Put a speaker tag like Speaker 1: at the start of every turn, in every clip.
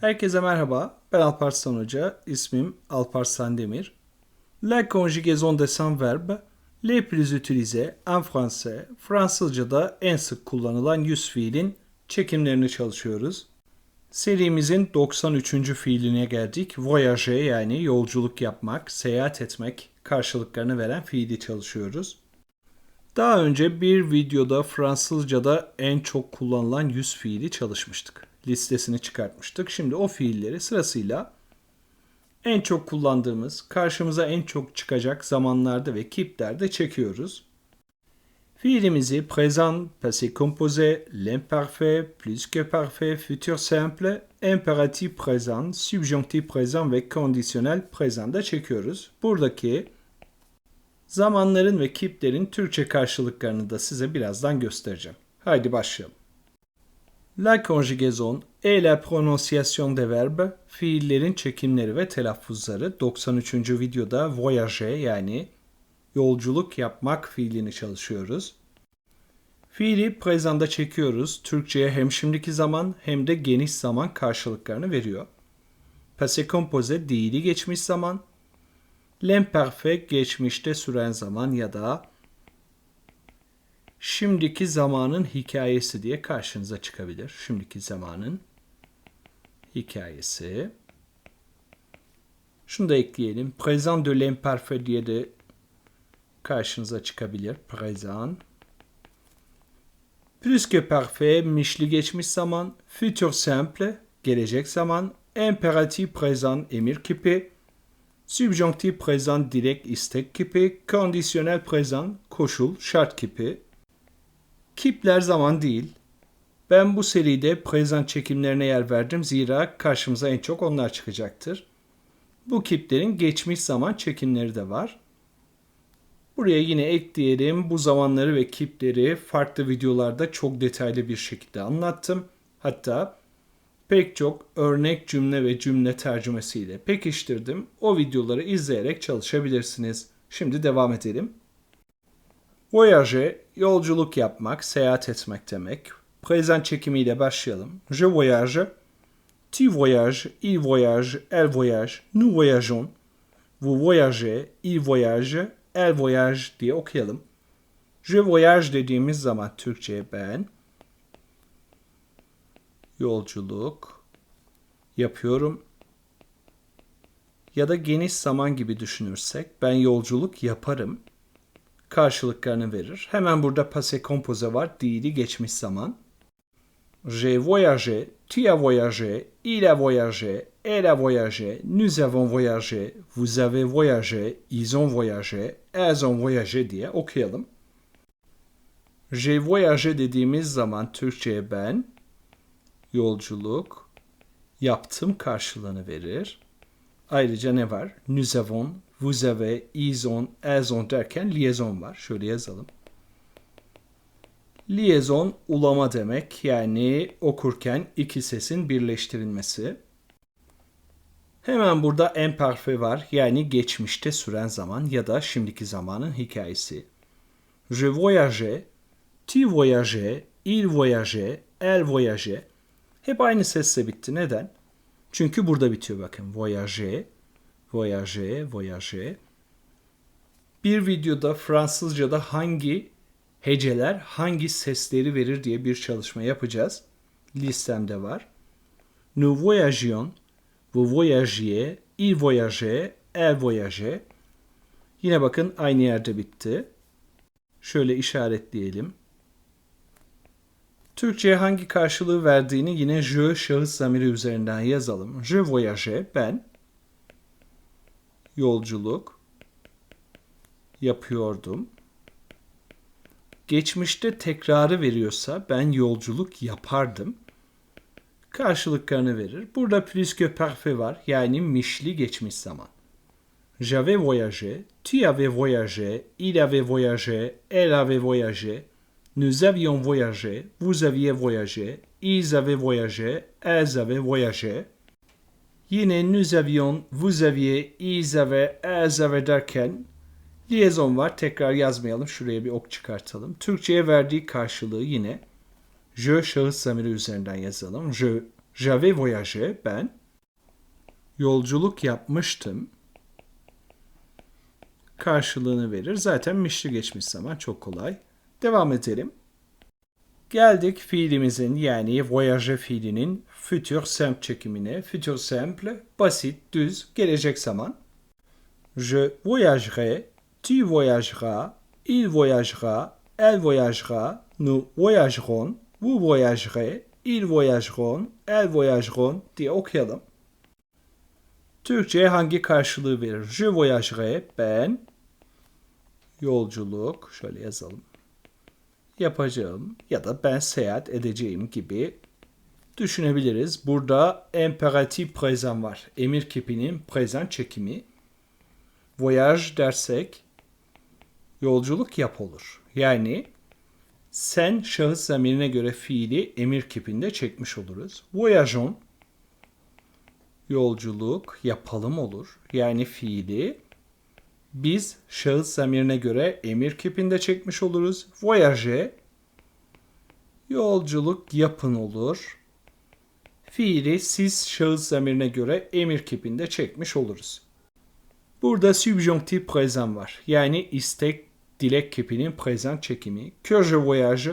Speaker 1: Herkese merhaba. Ben Alparslan Hoca. İsmim Alparslan Demir. La conjugaison des sans verbes les plus utilisés en français. Fransızca'da en sık kullanılan yüz fiilin çekimlerini çalışıyoruz. Serimizin 93. fiiline geldik. Voyager yani yolculuk yapmak, seyahat etmek karşılıklarını veren fiili çalışıyoruz. Daha önce bir videoda Fransızca'da en çok kullanılan yüz fiili çalışmıştık. Listesini çıkartmıştık. Şimdi o fiilleri sırasıyla en çok kullandığımız, karşımıza en çok çıkacak zamanlarda ve kiplerde çekiyoruz. Fiilimizi présent, passé composé, l'imparfait, plus que parfait, futur simple, impératif présent, subjonctif présent ve conditionnel présent'da çekiyoruz. Buradaki zamanların ve kiplerin Türkçe karşılıklarını da size birazdan göstereceğim. Haydi başlayalım. La conjugaison et la prononciation des verbes, fiillerin çekimleri ve telaffuzları 93. videoda voyager yani yolculuk yapmak fiilini çalışıyoruz. Fiili présent'da çekiyoruz. Türkçe'ye hem şimdiki zaman hem de geniş zaman karşılıklarını veriyor. Passé composé değili geçmiş zaman, L'imperfect geçmişte süren zaman ya da şimdiki zamanın hikayesi diye karşınıza çıkabilir. Şimdiki zamanın hikayesi. Şunu da ekleyelim. Présent de l'imparfait diye de karşınıza çıkabilir. Présent. Plus que parfait, mişli geçmiş zaman. Futur simple, gelecek zaman. Imperatif présent, emir kipi. Subjonctif présent direkt istek kipi, kondisyonel présent koşul, şart kipi. Kipler zaman değil. Ben bu seride présent çekimlerine yer verdim zira karşımıza en çok onlar çıkacaktır. Bu kiplerin geçmiş zaman çekimleri de var. Buraya yine ekleyelim. Bu zamanları ve kipleri farklı videolarda çok detaylı bir şekilde anlattım. Hatta pek çok örnek cümle ve cümle tercümesiyle pekiştirdim. O videoları izleyerek çalışabilirsiniz. Şimdi devam edelim. Voyager, yolculuk yapmak, seyahat etmek demek. Present çekimiyle başlayalım. Je voyage, tu voyages, il voyage, elle voyage, nous voyageons. Vous voyagez, il voyage, elle voyage diye okuyalım. Je voyage dediğimiz zaman Türkçe'ye ben yolculuk yapıyorum. Ya da geniş zaman gibi düşünürsek ben yolculuk yaparım karşılıklarını verir. Hemen burada passé composé var. Değili geçmiş zaman. J'ai voyagé, tu as voyagé, il a voyagé, elle a voyagé, nous avons voyagé, vous avez voyagé, ils ont voyagé, elles ont voyagé diye okuyalım. J'ai voyagé dediğimiz zaman Türkçe'ye ben yolculuk yaptım karşılığını verir. Ayrıca ne var? Nous avons, vous avez, ils ont, elles ont derken liaison var. Şöyle yazalım. Liaison ulama demek yani okurken iki sesin birleştirilmesi. Hemen burada imparfait var yani geçmişte süren zaman ya da şimdiki zamanın hikayesi. Je voyageais, tu voyageais, il voyageait, elle voyageait. Hep aynı sesle bitti. Neden? Çünkü burada bitiyor bakın. Voyager, voyager, voyager. Bir videoda Fransızca'da hangi heceler hangi sesleri verir diye bir çalışma yapacağız. Listemde var. Nous voyagions, vous voyagiez, il voyageait, elle voyageait. Yine bakın aynı yerde bitti. Şöyle işaretleyelim. Türkçe'ye hangi karşılığı verdiğini yine je şahıs zamiri üzerinden yazalım. Je voyage ben yolculuk yapıyordum. Geçmişte tekrarı veriyorsa ben yolculuk yapardım. Karşılıklarını verir. Burada plus que parfait var. Yani mişli geçmiş zaman. J'avais voyagé, tu avais voyagé, il avait voyagé, elle avait voyagé, nous avions voyagé, vous aviez voyagé, ils avaient voyagé, elles avaient voyagé. Yine nous avions, vous aviez, ils avaient, elles avaient derken liaison var. Tekrar yazmayalım. Şuraya bir ok çıkartalım. Türkçe'ye verdiği karşılığı yine je şahıs zamiri üzerinden yazalım. Je J'avais voyagé ben. Yolculuk yapmıştım. Karşılığını verir. Zaten mişli geçmiş zaman çok kolay. Devam edelim. Geldik fiilimizin yani voyager fiilinin futur simple çekimine. Futur simple, basit, düz, gelecek zaman. Je voyagerai, tu voyageras, il voyagera, elle voyagera, nous voyagerons, vous voyagerez, ils voyageront, elles voyageront diye okuyalım. Türkçe'ye hangi karşılığı verir? Je voyagerai, ben yolculuk, şöyle yazalım, yapacağım ya da ben seyahat edeceğim gibi düşünebiliriz. Burada imperatif présent var. Emir kipinin présent çekimi. Voyage dersek yolculuk yap olur. Yani sen şahıs zamirine göre fiili emir kipinde çekmiş oluruz. Voyageons yolculuk yapalım olur. Yani fiili biz şahıs zamirine göre emir kipinde çekmiş oluruz. Voyager yolculuk yapın olur. Fiili siz şahıs zamirine göre emir kipinde çekmiş oluruz. Burada subjonctif présent var. Yani istek dilek kipinin présent çekimi. Que je voyage,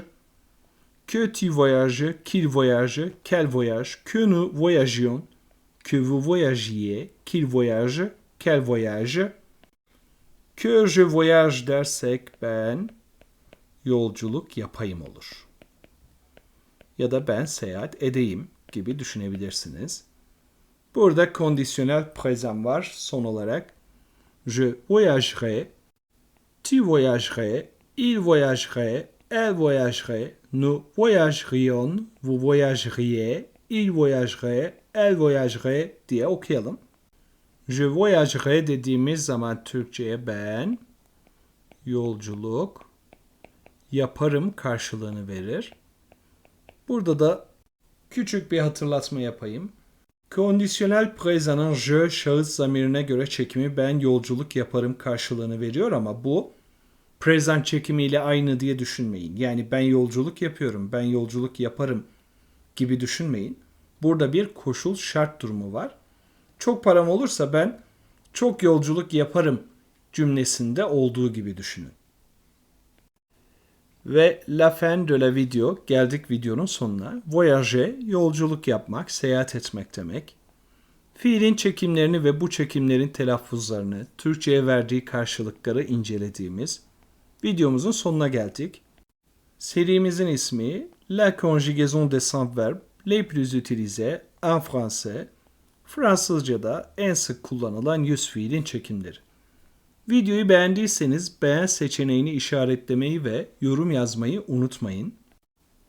Speaker 1: que tu voyages, qu'il voyage, qu'elle voyage, que nous voyagions, que vous voyagiez, qu'il voyage, qu'elle voyage. Que je voyage dersek ben yolculuk yapayım olur. Ya da ben seyahat edeyim gibi düşünebilirsiniz. Burada kondisyonel présent var son olarak. Je voyagerai, tu voyagerais, il voyagerait, elle voyagerait, nous voyagerions, vous voyageriez, il voyagerait, elle voyagerait diye okuyalım. Je voyagerai dediğimiz zaman Türkçe'ye ben yolculuk yaparım karşılığını verir. Burada da küçük bir hatırlatma yapayım. Kondisyonel présent'ın je şahıs zamirine göre çekimi ben yolculuk yaparım karşılığını veriyor ama bu present çekimiyle aynı diye düşünmeyin. Yani ben yolculuk yapıyorum, ben yolculuk yaparım gibi düşünmeyin. Burada bir koşul şart durumu var. Çok param olursa ben çok yolculuk yaparım cümlesinde olduğu gibi düşünün. Ve la fin de la video geldik videonun sonuna. Voyager yolculuk yapmak, seyahat etmek demek. Fiilin çekimlerini ve bu çekimlerin telaffuzlarını, Türkçe'ye verdiği karşılıkları incelediğimiz videomuzun sonuna geldik. Serimizin ismi La conjugaison des cinq verbes les plus utilisés en français. Fransızca'da en sık kullanılan yüz fiilin çekimleri. Videoyu beğendiyseniz beğen seçeneğini işaretlemeyi ve yorum yazmayı unutmayın.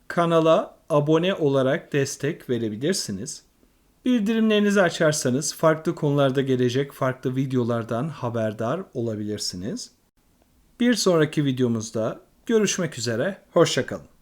Speaker 1: Kanala abone olarak destek verebilirsiniz. Bildirimlerinizi açarsanız farklı konularda gelecek farklı videolardan haberdar olabilirsiniz. Bir sonraki videomuzda görüşmek üzere, hoşçakalın.